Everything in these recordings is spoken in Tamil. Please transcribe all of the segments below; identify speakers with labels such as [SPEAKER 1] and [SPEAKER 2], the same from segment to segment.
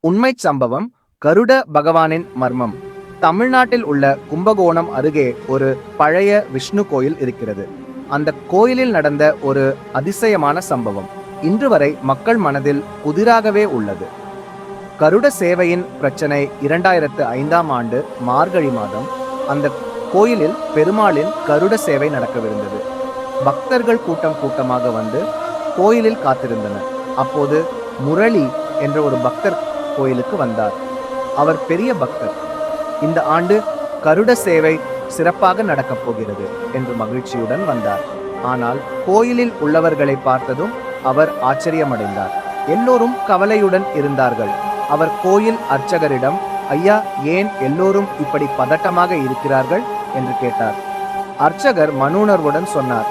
[SPEAKER 1] உண்மை சம்பவம் கருட பகவானின் மர்மம். தமிழ்நாட்டில் உள்ள கும்பகோணம் அருகே ஒரு பழைய விஷ்ணு கோயில் இருக்கிறது. அந்த கோயிலில் நடந்த ஒரு அதிசயமான சம்பவம். இன்று வரை மக்கள் மனதில் புதிராகவே உள்ளது. கருட சேவையின் பிரச்சனை இரண்டாயிரத்து ஐந்தாம் ஆண்டு மார்கழி மாதம் அந்த கோயிலில் பெருமாளின் கருட சேவை நடக்கவிருந்தது. பக்தர்கள் கூட்டம் கூட்டமாக வந்து கோயிலில் காத்திருந்தனர். அப்போது முரளி என்ற ஒரு பக்தர் கோயிலுக்கு வந்தார். அவர் பெரிய பக்தர். இந்த ஆண்டு கருட சேவை சிறப்பாக நடக்கப் போகிறது என்று மகிழ்ச்சியுடன் வந்தார். ஆனால் கோயிலில் உள்ளவர்களை பார்த்ததும் அவர் ஆச்சரியமடைந்தார். எல்லோரும் கவலையுடன் இருந்தார்கள். அவர் கோயில் அர்ச்சகரிடம் ஐயா ஏன் எல்லோரும் இப்படி பதட்டமாக இருக்கிறார்கள்? என்று கேட்டார். அர்ச்சகர் மனுணர்வுடன் சொன்னார்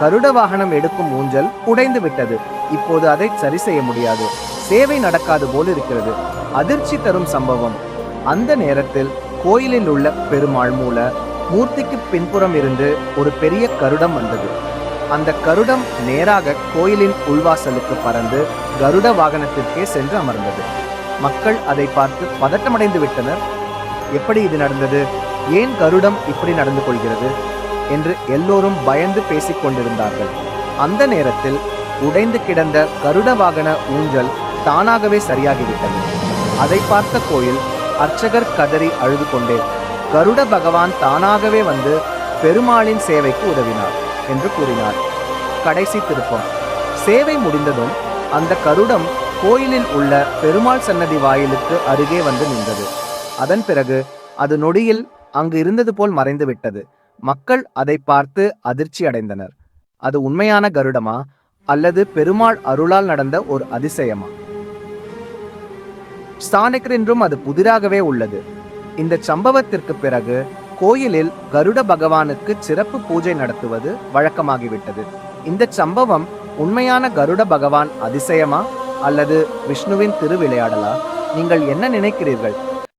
[SPEAKER 1] கருட வாகனம் எடுக்கும் ஊஞ்சல் உடைந்து விட்டது இப்போது அதை சரி செய்ய முடியாது. சேவை நடக்காது போல் இருக்கிறது. அதிர்ச்சி தரும் சம்பவம். அந்த நேரத்தில் கோயிலில் உள்ள பெருமாள் மூல மூர்த்திக்கு பின்புறம் இருந்து ஒரு பெரிய கருடம் வந்தது. அந்த கருடம் நேராக கோயிலின் உள்வாசலுக்கு பறந்து கருட வாகனத்திற்கே சென்று அமர்ந்தது. மக்கள் அதை பார்த்து பதட்டமடைந்து விட்டனர். எப்படி இது நடந்தது? ஏன் கருடம் இப்படி நடந்து கொள்கிறது? என்று எல்லோரும் பயந்து பேசிக் கொண்டிருந்தார்கள். அந்த நேரத்தில் உடைந்து கிடந்த கருட வாகன ஊஞ்சல் தானாகவே சரியாகிவிட்டது. அதை பார்த்த கோயில் அர்ச்சகர் கதறி அழுது கொண்டே கருட பகவான் தானாகவே வந்து பெருமாளின் சேவைக்கு உதவினார் என்று கூறினார். கடைசி திருப்பம். சேவை முடிந்ததும் அந்த கருடம் கோயிலில் உள்ள பெருமாள் சன்னதி வாயிலுக்கு அருகே வந்து நின்றது. அதன் பிறகு அது நொடியில் அங்கு இருந்தது போல் மறைந்து விட்டது. மக்கள் அதை பார்த்து அதிர்ச்சி அடைந்தனர். அது உண்மையான கருடமா? அல்லது பெருமாள் அருளால் நடந்த ஒரு அதிசயமா? ஸ்தானிகர் என்றும் அது புதிராகவே உள்ளது. இந்த சம்பவத்திற்கு பிறகு கோயிலில் கருட பகவானுக்கு சிறப்பு பூஜை நடத்துவது வழக்கமாகிவிட்டது. இந்த சம்பவம் உண்மையான கருட பகவான் அதிசயமா? அல்லது விஷ்ணுவின் திருவிளையாடலா? நீங்கள் என்ன நினைக்கிறீர்கள்?